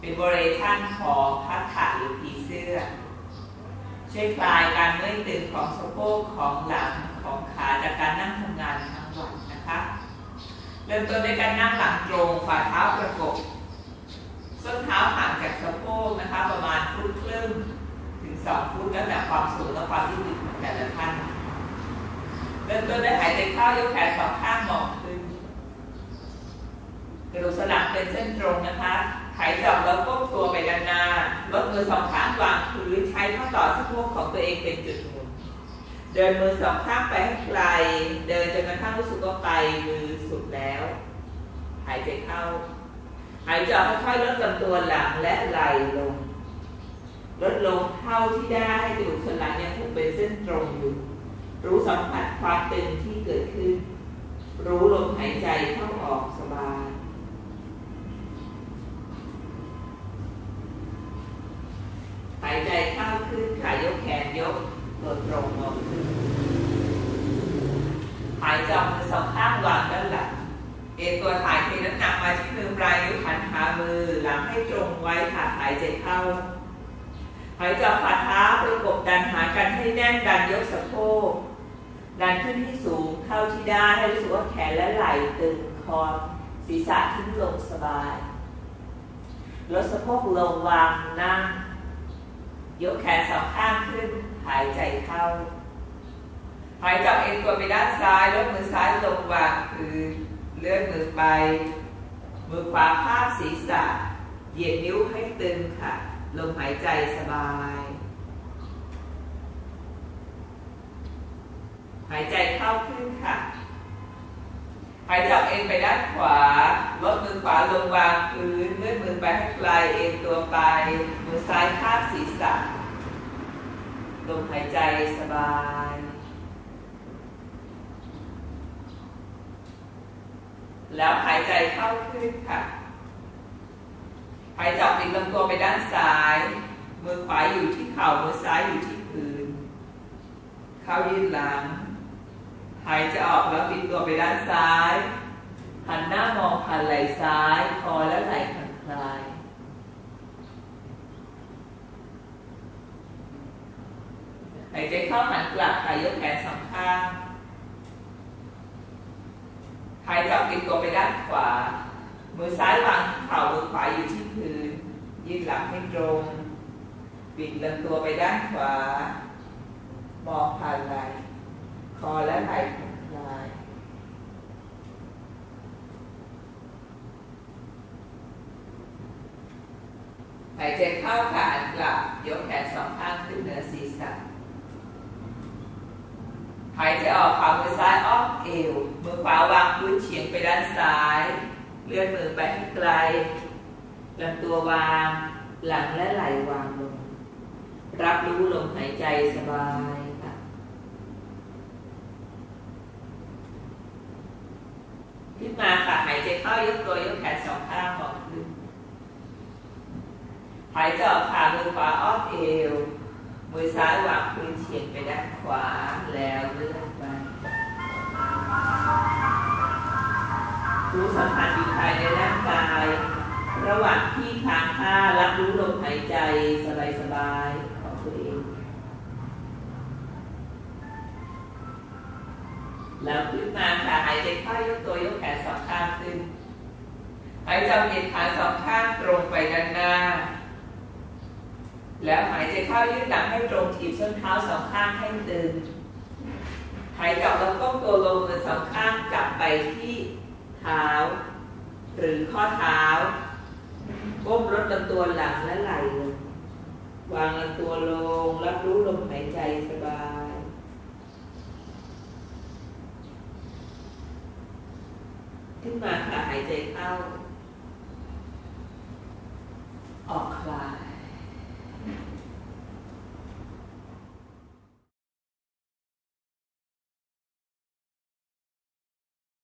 เป็นบริเวณของพัดขาหรือผีเสื้อ ช่วยคลายการเมื่อยตึงของสะโพกของหลังของขาจากการนั่งทำงานทั้งวันนะคะ เริ่มต้นด้วยการนั่งหลังตรงฝ่าเท้าประกบส้นเท้าห่างจากสะโพกนะคะ ประมาณฟุตครึ่งถึงสองฟุตแล้วแต่ความสูงและความยืดหยุ่นของแต่ละท่านเริ่มต้นด้วยหายใจเข้ายกแขนสองข้างมองขึ้นกระดูกสันหลังเป็นเส้นตรงนะคะ หายจออกแล้วก้มตัวไปด้านหน้าลดมือสองข้างวางพื้นใช้ข้อต่อสะโพกของตัวเองเป็นจุดหมุน เดินมือสองข้างไปให้ไกล เดินจนกระทั่งรู้สึกว่าไกลมือสุดแล้ว หายใจเข้า หายใจออกค่อยๆลดลำตัวหลังและไหล่ลง ลดลงเท่าที่ได้ให้กระดูกสันหลังยังคงเป็นเส้นตรงอยู่ รู้สัมผัสความตึงที่เกิดขึ้น รู้ลมหายใจเข้าออกสบาย หายใจเข้าขึ้นขายกแขนยก ตัวตรงมองขึ้นหายใจออกมือสองข้างวางด้านหลังเอ็นตัวถ่ายเทน้ำหนักมาที่มือปลายนิ้วหันขามือหลังให้ตรงไว้ค่ะหายใจเข้า หายใจออฝ่าเท้าประกบดันหากันให้แน่นดันยกสะโพกดันขึ้นที่สูงเท่าที่ได้ให้รู้สึกว่าแขนและไหล่ตึงคอศีรษะทิ้งลงสบายลดสะโพกลงวางนั่ง ยกแขนสองข้างขึ้น หายใจเข้า หายใจออกเอ็นตัวไปด้านซ้ายลดมือซ้ายลงวางพื้นเลื่อนมือไป มือขวาพาดศีรษะ เหยียดนิ้วให้ตึงค่ะ ลมหายใจสบาย หายใจเข้าขึ้นค่ะ หายใจออกเอ็นไปด้านขวา ลดมือขวาลงวางพื้นเลื่อนมือไปให้ไกลเอ็นตัวไป มือซ้ายพาดศีรษะ ลมหายใจสบาย แล้วหายใจเข้าขึ้นค่ะ หายใจออกปิดลำตัวไปด้านซ้าย มือขวาอยู่ที่เข่า มือซ้ายอยู่ที่พื้น เข้ายืดหลัง หายใจออกแล้วปิดตัวไปด้านซ้าย หันหน้ามองผ่านไหล่ซ้าย คอและไหล่ผ่อนคลาย หายใจเข้าหันกลับค่ะยกแขนสองข้างหายใจออกปิดตัวไปด้านขวา มือซ้ายวางเข่ามือขวาอยู่ที่พื้น ยืดหลังให้ตรง ปิดลำตัวไปด้านขวา มองผ่านไหล่ คอและไหล่ลายหายใจเข้าค่ะหันกลับ ยกแขนสองข้างขึ้นเหนือศีรษะหายใจออกขวามือซ้ายอ้อมเอวมือขวาวางพื้นเฉียงไปด้านซ้าย เลื่อนมือไปให้ไกลลำตัววาง หลังและไหล่วางลง รับรู้ลมหายใจสบายค่ะ ขึ้นมาค่ะ หา ยกตัวยกแขนสองข้างมองขึ้นหายใจออกขามือขวาอ้อมเอว มือซ้ายวางพื้นเฉียงไปด้านขวาแล้วเลื่อนไปรู้สัมผัสอยู่ภายในร่างกาย ระหว่างที่ค้างท่ารับรู้ลมหายใจสบายๆของตัวเองแล้วขึ้นมาค่ะหายใจเข้ายกตัวยกแขนสองข้างขึ้น หายใจเหยียดขาสองข้างตรงไปด้านหน้า แล้วหายใจเข้ายืดหลังให้ตรงถีบส้นเท้าสองข้างให้ตึง หายใจออกแล้วก้มตัวลงมือสองข้างจับไปที่เท้า หรือข้อเท้าก้มลดลำตัวหลังและไหล่ลงวางลำตัวลง รับรู้ลมหายใจสบาย ขึ้นมาค่ะหายใจเข้า